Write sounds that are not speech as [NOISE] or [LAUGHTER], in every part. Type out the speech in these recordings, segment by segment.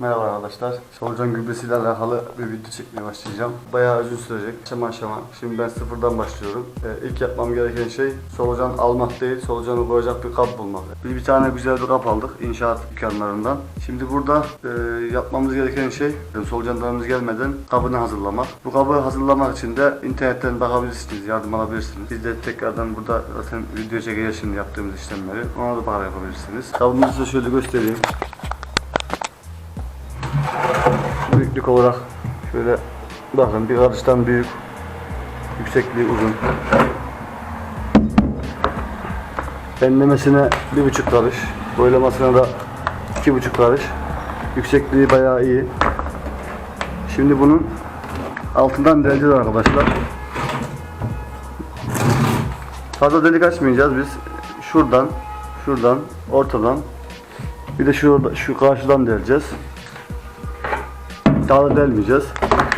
Merhaba arkadaşlar. Solucan gübresiyle alakalı bir video çekmeye başlayacağım. Bayağı uzun sürecek. Aşama aşama. Şimdi ben sıfırdan başlıyorum. Ee, ilk yapmam gereken şey solucan almak değil, solucanı koyacak bir kap bulmak. Bir, bir tane güzel bir kap aldık inşaat dükkanlarından. Şimdi burada e, yapmamız gereken şey solucanlarımız gelmeden kabını hazırlamak. Bu kabı hazırlamak için de internetten bakabilirsiniz, yardım alabilirsiniz. Biz de tekrardan burada zaten video çekeceğiz şimdi yaptığımız işlemleri. Ona da para yapabilirsiniz. Kabımızı size şöyle göstereyim. Büyüklük olarak şöyle bakın bir karıştan büyük yüksekliği uzun. Enlemesine bir buçuk karış boylamasına da iki buçuk karış. Yüksekliği bayağı iyi. Şimdi bunun altından deleceğiz arkadaşlar. Fazla delik açmayacağız biz. Şuradan şuradan ortadan. Bir de şurada şu karşıdan deleceğiz da delmeyeceğiz.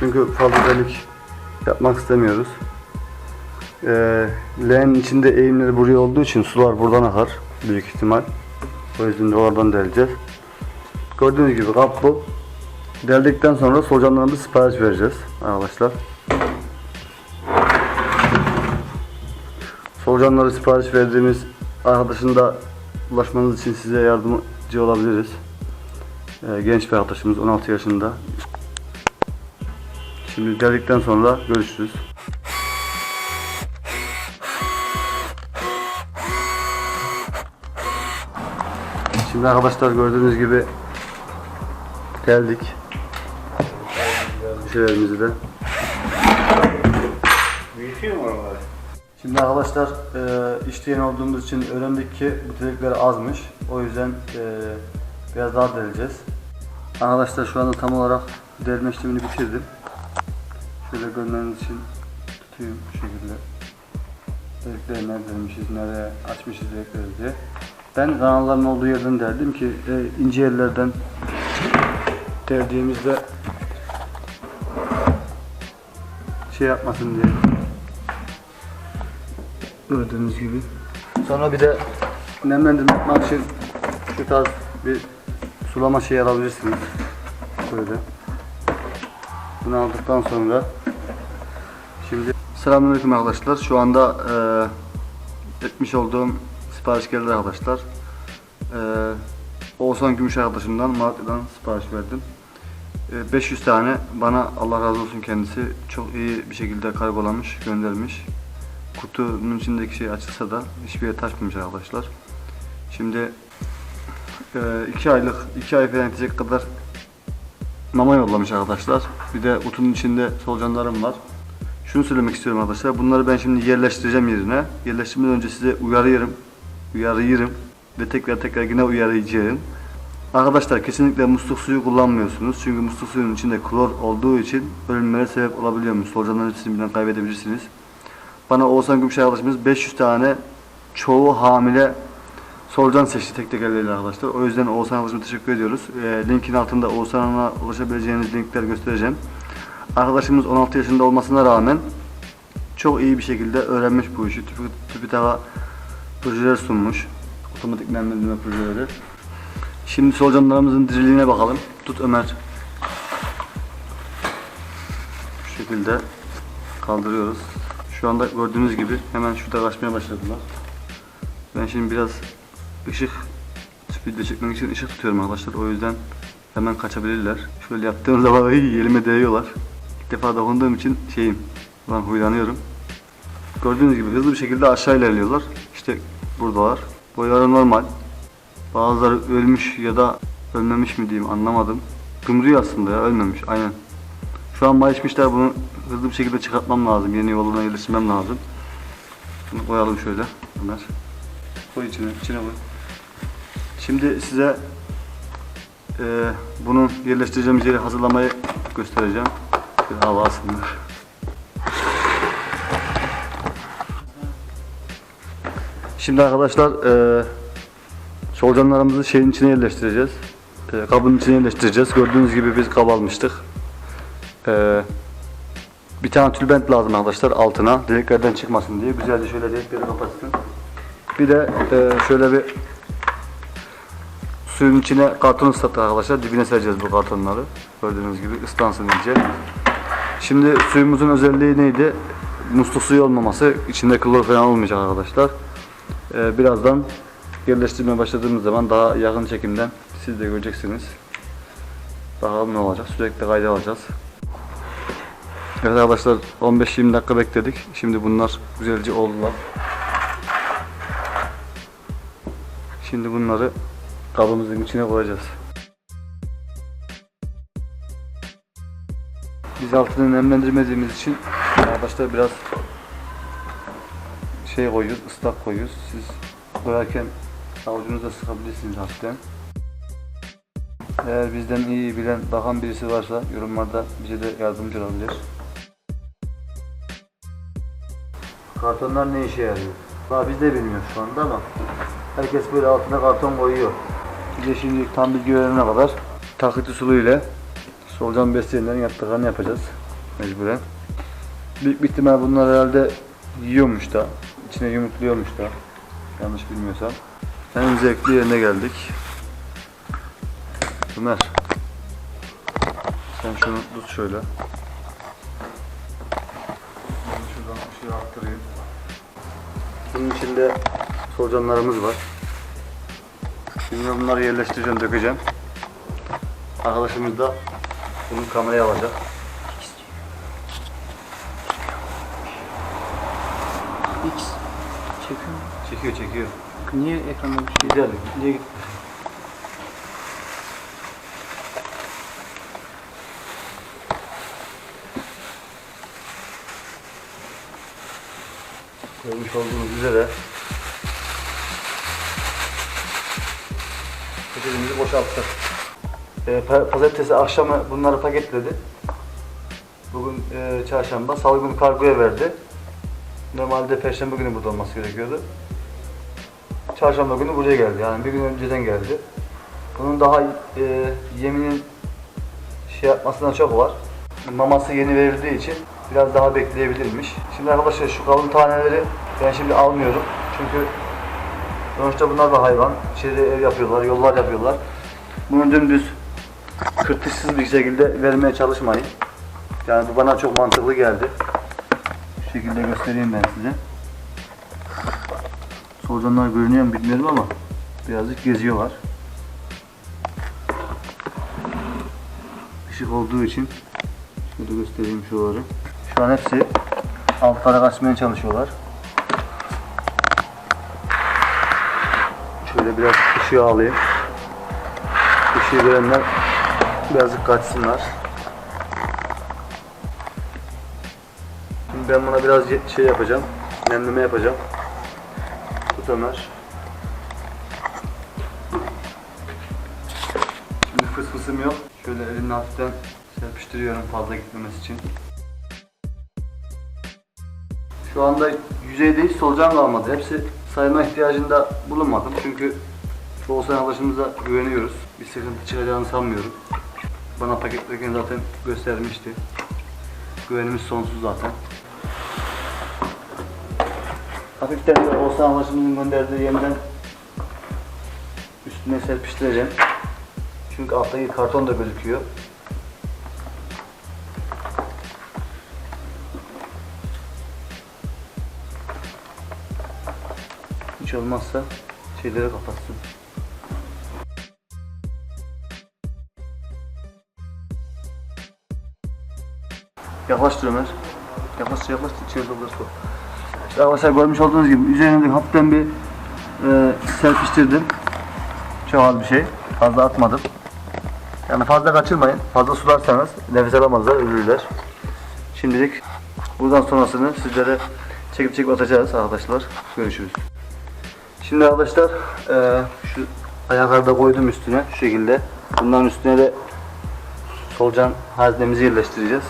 Çünkü fazla delik yapmak istemiyoruz. Ee, leğenin içinde eğimleri buraya olduğu için sular buradan akar büyük ihtimal. O yüzden de oradan deleceğiz. Gördüğünüz gibi kap bu. Deldikten sonra solucanlarımızı sipariş vereceğiz arkadaşlar. Solucanları sipariş verdiğimiz arkadaşın da ulaşmanız için size yardımcı olabiliriz. Ee, genç bir arkadaşımız 16 yaşında. Şimdi geldikten sonra görüşürüz. Şimdi arkadaşlar gördüğünüz gibi geldik. Şeylerimizi de. Şimdi arkadaşlar e, işleyen olduğumuz için öğrendik ki bu delikler azmış. O yüzden e, biraz daha deleceğiz. Arkadaşlar şu anda tam olarak delme işlemini bitirdim. Şöyle görmeniz için tutayım bu şekilde. Delikleri nerede delmişiz, nereye açmışız delikleri diye. Ben kanalların olduğu yerden deldim ki e, ince yerlerden deldiğimizde şey yapmasın diye. Gördüğünüz gibi. Sonra bir de nemlendirme yapmak için şu tarz bir sulama şeyi alabilirsiniz. Böyle. Bunu aldıktan sonra Selamünaleyküm arkadaşlar. Şu anda e, etmiş olduğum sipariş geldi arkadaşlar. E, Oğuzhan Gümüş arkadaşımdan Malatya'dan sipariş verdim. E, 500 tane bana Allah razı olsun kendisi çok iyi bir şekilde kargolamış, göndermiş kutunun içindeki şey açılsa da hiçbir yere taşmamış arkadaşlar. Şimdi 2 aylık 2 ay falan kadar mama yollamış arkadaşlar. Bir de kutunun içinde solucanlarım var. Şunu söylemek istiyorum arkadaşlar. Bunları ben şimdi yerleştireceğim yerine. Yerleştirmeden önce size uyarıyorum. Uyarıyorum. Ve tekrar tekrar yine uyaracağım. Arkadaşlar kesinlikle musluk suyu kullanmıyorsunuz. Çünkü musluk suyunun içinde klor olduğu için ölümlere sebep olabiliyormuş. Solucanların hepsini birden kaybedebilirsiniz. Bana Oğuzhan Gümüşay arkadaşımız 500 tane çoğu hamile solucan seçti tek tek elleriyle arkadaşlar. O yüzden Oğuzhan arkadaşıma teşekkür ediyoruz. E, linkin altında Oğuzhan'a ulaşabileceğiniz linkler göstereceğim. Arkadaşımız 16 yaşında olmasına rağmen çok iyi bir şekilde öğrenmiş bu işi. TÜBİTAK'a projeler sunmuş. Otomatik nemlendirme projeleri. Şimdi solucanlarımızın diriliğine bakalım. Tut Ömer. Bu şekilde kaldırıyoruz. Şu anda gördüğünüz gibi hemen şurada kaçmaya başladılar. Ben şimdi biraz ışık video çekmek için ışık tutuyorum arkadaşlar. O yüzden hemen kaçabilirler. Şöyle yaptığım zaman [LAUGHS] elime değiyorlar. İlk defa dokunduğum için şeyim, ben huylanıyorum. Gördüğünüz gibi hızlı bir şekilde aşağı ilerliyorlar. İşte buradalar. Boyları normal. Bazıları ölmüş ya da ölmemiş mi diyeyim anlamadım. Gümrüğü aslında ya ölmemiş aynen. Şu an mayışmışlar bunu hızlı bir şekilde çıkartmam lazım. Yeni yoluna yerleştirmem lazım. Bunu koyalım şöyle Ömer. Koy içine, içine koy. Şimdi size e, bunu yerleştireceğimiz yeri hazırlamayı göstereceğim. Bir hava alsınlar. Şimdi arkadaşlar e, solucanlarımızı şeyin içine yerleştireceğiz. E, kabın içine yerleştireceğiz. Gördüğünüz gibi biz kab almıştık. E, bir tane tülbent lazım arkadaşlar altına deliklerden çıkmasın diye. Güzelce şöyle delikleri kapatsın. Bir de e, şöyle bir suyun içine karton ıslattık arkadaşlar. Dibine sereceğiz bu kartonları. Gördüğünüz gibi ıslansın iyice. Şimdi suyumuzun özelliği neydi? Musluk suyu olmaması. içinde klor falan olmayacak arkadaşlar. Ee, birazdan yerleştirmeye başladığımız zaman daha yakın çekimden siz de göreceksiniz. Bakalım ne olacak. Sürekli kayda alacağız. Evet arkadaşlar 15-20 dakika bekledik. Şimdi bunlar güzelce oldular. Şimdi bunları kabımızın içine koyacağız. Biz altını nemlendirmediğimiz için arkadaşlar biraz şey koyuyoruz, ıslak koyuyoruz. Siz koyarken avucunuzla sıkabilirsiniz hafiften. Eğer bizden iyi bilen, bakan birisi varsa yorumlarda bize de yardımcı olabilir. Kartonlar ne işe yarıyor? Daha biz de bilmiyoruz şu anda ama herkes böyle altına karton koyuyor. Bize şimdi tam bilgi verene kadar takıntı sulu ile solucan besleyenlerin yaptıklarını yapacağız mecburen. Büyük bir ihtimal bunlar herhalde yiyormuş da, içine yumurtluyormuş da yanlış bilmiyorsam. En zevkli yerine geldik. Ömer. Sen şunu tut şöyle. Ben şuradan ışığı arttırayım. Bunun içinde solucanlarımız var. Şimdi bunları yerleştireceğim, dökeceğim. Arkadaşımız da bunu kameraya alacak. X çekiyor mu? Çekiyor, çekiyor. Niye ekranda bir şey? Güzel. Niye git? Görmüş olduğunuz üzere poşetimizi boşalttık. Pa- pazartesi akşamı bunları paketledi. Bugün e, çarşamba, salı günü kargoya verdi. Normalde perşembe günü burada olması gerekiyordu. Çarşamba günü buraya geldi. Yani bir gün önceden geldi. Bunun daha e, yeminin şey yapmasına çok var. Maması yeni verildiği için biraz daha bekleyebilirmiş. Şimdi arkadaşlar şu kalın taneleri ben şimdi almıyorum. Çünkü sonuçta bunlar da hayvan. İçeride ev yapıyorlar, yollar yapıyorlar. Bunu dümdüz kırtışsız bir şekilde vermeye çalışmayın. Yani bu bana çok mantıklı geldi. Şu şekilde göstereyim ben size. Solucanlar görünüyor mu bilmiyorum ama birazcık geziyorlar. Işık olduğu için şöyle göstereyim şuraları. Şu an hepsi altlara kaçmaya çalışıyorlar. Şöyle biraz ışığı alayım. Işığı görenler birazcık kaçsınlar. Şimdi ben buna biraz şey yapacağım. Nemleme yapacağım. Tut Ömer. Şimdi fıs fısım yok. Şöyle elimle hafiften serpiştiriyorum fazla gitmemesi için. Şu anda yüzeyde hiç solucan kalmadı. Hepsi sayma ihtiyacında bulunmadım. Çünkü Oğuzhan arkadaşımıza güveniyoruz. Bir sıkıntı çıkacağını sanmıyorum. Bana paketlerken zaten göstermişti. Güvenimiz sonsuz zaten. Hafiften de Oğuzhan arkadaşımızın gönderdiği yemden üstüne serpiştireceğim. Çünkü alttaki karton da gözüküyor. Hiç olmazsa şeyleri kapatsın. Yaklaştır Ömer. Yaklaştır yaklaştır içeri doldur su. İşte arkadaşlar görmüş olduğunuz gibi üzerine hafiften bir e, serpiştirdim. Çok az bir şey. Fazla atmadım. Yani fazla kaçırmayın. Fazla sularsanız nefes alamazlar, ölürler. Şimdilik buradan sonrasını sizlere çekip çekip atacağız arkadaşlar. Görüşürüz. Şimdi arkadaşlar e, şu ayakları da koydum üstüne şu şekilde. Bunların üstüne de solucan haznemizi yerleştireceğiz.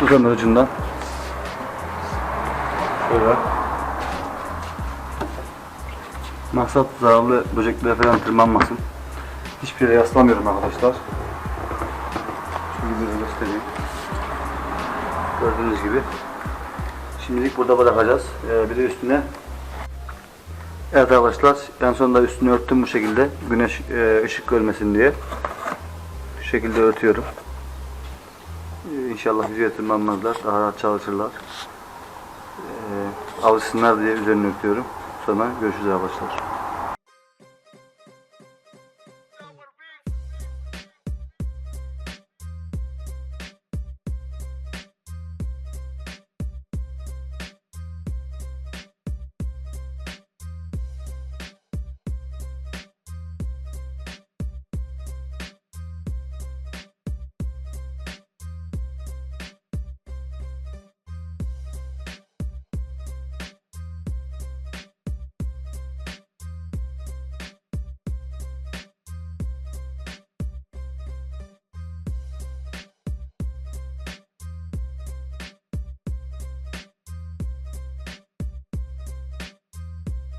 Tutan ucundan. Şöyle. Maksat zararlı böceklere falan tırmanmasın. Hiçbir yere yaslamıyorum arkadaşlar. Şöyle bir göstereyim. Gördüğünüz gibi. Şimdilik burada bırakacağız. Ee, bir de üstüne Evet arkadaşlar en sonunda üstünü örttüm bu şekilde güneş e, ışık görmesin diye. Şu şekilde örtüyorum. İnşallah yüzeye tırmanmazlar. Rahat çalışırlar. E, alışsınlar diye üzerine örtüyorum. Sonra görüşürüz arkadaşlar.